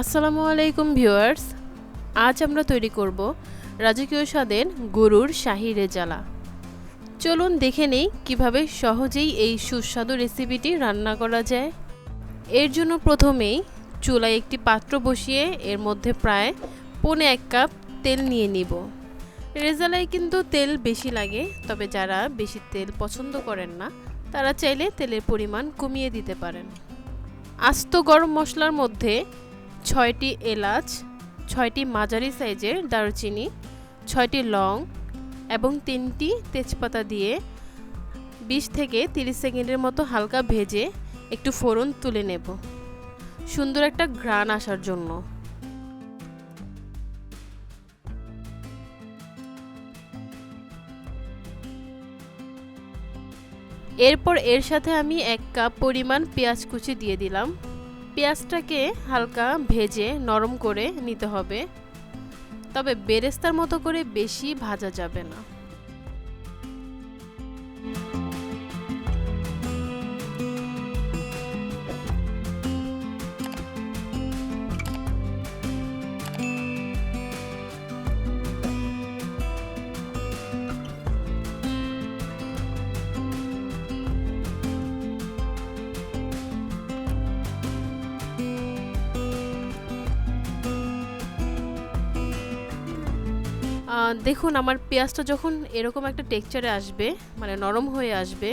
আসসালামু আলাইকুম ভিউয়ার্স, আজ আমরা তৈরি করব রাজকীয় স্বাদের গরুর শাহি রেজালা। চলুন দেখে নেই কীভাবে সহজেই এই সুস্বাদু রেসিপিটি রান্না করা যায়। এর জন্য প্রথমেই চুলায় একটি পাত্র বসিয়ে এর মধ্যে প্রায় পৌনে এক কাপ তেল নিয়ে নিব। রেজালায় কিন্তু তেল বেশি লাগে, তবে যারা বেশি তেল পছন্দ করেন না, তারা চাইলে তেলের পরিমাণ কমিয়ে দিতে পারেন। আস্ত গরম মশলার মধ্যে ছয়টি এলাচ, ছয়টি মাঝারি সাইজের দারুচিনি, ছয়টি লং এবং তিনটি তেজপাতা দিয়ে বিশ থেকে তিরিশ সেকেন্ডের মতো হালকা ভেজে একটু ফোড়ন তুলে নেব। সুন্দর একটা ঘ্রাণ আসার জন্য। এরপর এর সাথে আমি এক কাপ পরিমাণ পেঁয়াজ কুচি দিয়ে দিলাম। পেঁয়াজটাকে হালকা ভেজে নরম করে নিতে হবে। তবে বেরেস্তার মতো করে বেশি ভাজা যাবে না। দেখুন, আমার পেঁয়াজটা যখন এরকম একটা টেক্সচারে আসবে মানে নরম হয়ে আসবে,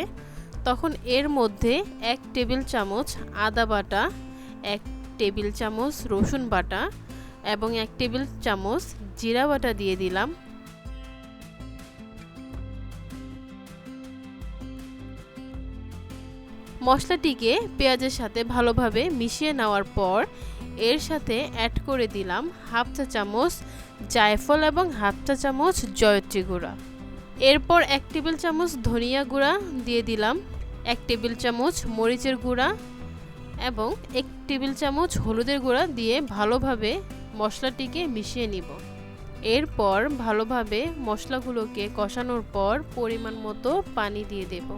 তখন এর মধ্যে এক টেবিল চামচ আদা বাটা, এক টেবিল চামচ রসুন বাটা এবং এক টেবিল চামচ জিরা বাটা দিয়ে দিলাম। মশলাটিকে পেঁয়াজের সাথে ভালোভাবে মিশিয়ে নেওয়ার পর এর সাথে অ্যাড করে দিলাম হাফ চা চামচ জায়ফল এবং হাফ চা চামচ জয়ত্রী গুঁড়া। এরপর এক টেবিল চামচ ধনিয়া গুঁড়া দিয়ে দিলাম, এক টেবিল চামচ মরিচের গুঁড়া এবং এক টেবিল চামচ হলুদের গুঁড়া দিয়ে ভালোভাবে মশলাটিকে মিশিয়ে নিব। এরপর ভালোভাবে মশলাগুলোকে কষানোর পর পরিমাণ মতো পানি দিয়ে দেব।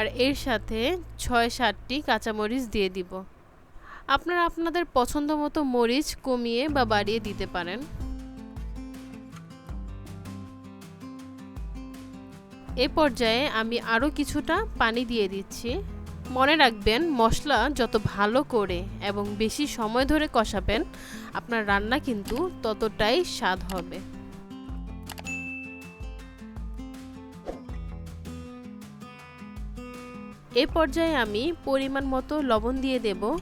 আর এর সাথে ছয় সাতটি কাঁচামরিচ দিয়ে দিব। আপনারা আপনাদের পছন্দ মতো মরিচ কমিয়ে বা বাড়িয়ে দিতে পারেন। এ পর্যায়ে আমি আরও কিছুটা পানি দিয়ে দিচ্ছি। মনে রাখবেন, মশলা যত ভালো করে এবং বেশি সময় ধরে কষাবেন, আপনার রান্না কিন্তু ততটাই স্বাদ হবে। এ পর্যায়ে আমি পরিমাণ মতো লবণ দিয়ে দেব।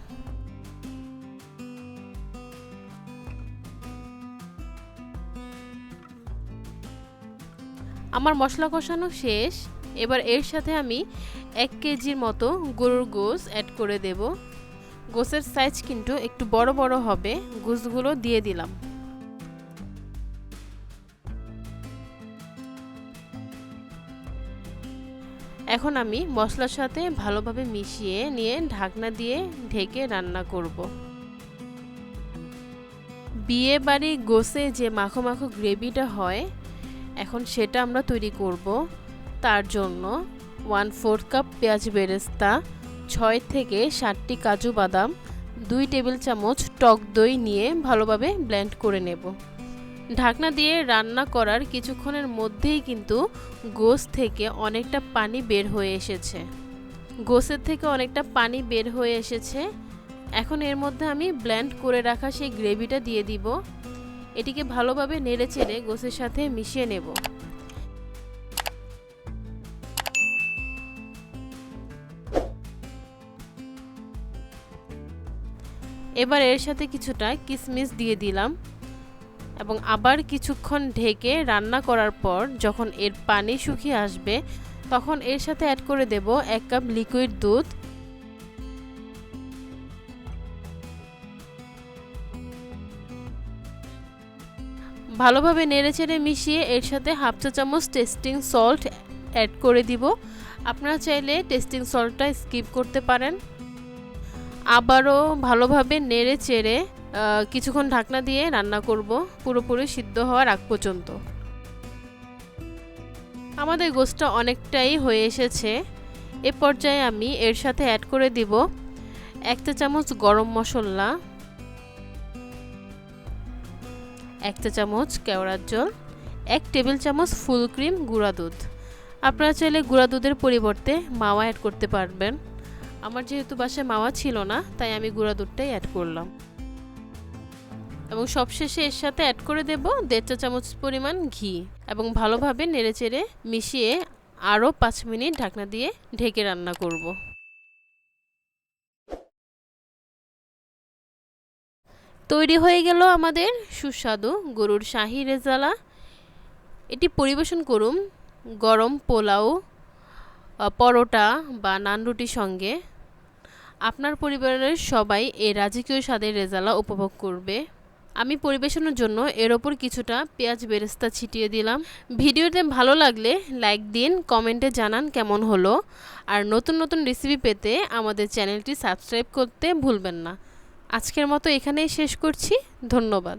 আমার মশলা কষানো শেষ। এবার এর সাথে আমি এক কেজির মতো গরুর গোস অ্যাড করে দেব। গোসের সাইজ কিন্তু একটু বড় বড় হবে। গোসগুলো দিয়ে দিলাম। এখন আমি মশলার সাথে ভালোভাবে মিশিয়ে নিয়ে ঢাকনা দিয়ে ঢেকে রান্না করব। বিয়ে বাড়ি গোসে যে মাখো মাখো গ্রেভিটা হয়, এখন সেটা আমরা তৈরি করব। তার জন্য ওয়ান ফোর কাপ পেঁয়াজ বেরেস্তা, ছয় থেকে ষাটটি কাজু বাদাম, দুই টেবিল চামচ টক দই নিয়ে ভালোভাবে ব্লেন্ড করে নেব। ঢাকনা দিয়ে রান্না করার কিছুক্ষণের মধ্যেই কিন্তু গোস থেকে অনেকটা পানি বের হয়ে এসেছে। গোসের থেকে অনেকটা পানি বের হয়ে এসেছে। এখন এর মধ্যে আমি ব্ল্যান্ড করে রাখা সেই গ্রেভিটা দিয়ে দিব। এটিকে ভালোভাবে নেড়ে চেড়ে গোসের সাথে মিশিয়ে নেব। এবার এর সাথে কিছুটা কিশমিশ দিয়ে দিলাম। এবং আবার কিছুক্ষণ ঢেকে রান্না করার পর যখন এর পানি শুকিয়ে আসবে, তখন এর সাথে অ্যাড করে দেব এক কাপ লিকুইড দুধ। ভালোভাবে নেড়েচেড়ে মিশিয়ে এর সাথে হাফ চা চামচ টেস্টিং সল্ট অ্যাড করে দিব। আপনারা চাইলে টেস্টিং সল্টটা স্কিপ করতে পারেন। আবারও ভালোভাবে নেড়ে চেড়ে কিছুক্ষণ ঢাকনা দিয়ে রান্না করব। পুরোপুরি সিদ্ধ হওয়ার আগ পর্যন্ত। আমাদের গোস্তটা অনেকটাই হয়ে এসেছে। এ পর্যায়ে আমি এর সাথে অ্যাড করে দিব এক চা চামচ গরম মশলা, এক চা চামচ কেওড়ার জল, এক টেবিল চামচ ফুল ক্রিম গুঁড়া দুধ। আপনারা চাইলে গুঁড়া দুধের পরিবর্তে মাওয়া অ্যাড করতে পারবেন। আমার যেহেতু বাসায় মাওয়া ছিল না, তাই আমি গুঁড়া দুধটাই অ্যাড করলাম। এবং সবশেষে এর সাথে অ্যাড করে দেব দেড় চা চামচ পরিমাণ ঘি এবং ভালোভাবে নেড়েচেড়ে মিশিয়ে আরও পাঁচ মিনিট ঢাকনা দিয়ে ঢেকে রান্না করব। তৈরি হয়ে গেল আমাদের সুস্বাদু গরুর শাহি রেজালা। এটি পরিবেশন করুন গরম পোলাও পরোটা বা নান রুটির সঙ্গে। আপনার পরিবারের সবাই এই রাজকীয় স্বাদের রেজালা উপভোগ করবে। আমি পরিবেশনের জন্য এর ওপর কিছুটা পেঁয়াজ বেরেস্তা ছিটিয়ে দিলাম। ভিডিওতে ভালো লাগলে লাইক দিন, কমেন্টে জানান কেমন হলো। আর নতুন নতুন রেসিপি পেতে আমাদের চ্যানেলটি সাবস্ক্রাইব করতে ভুলবেন না। আজকের মতো এখানেই শেষ করছি। ধন্যবাদ।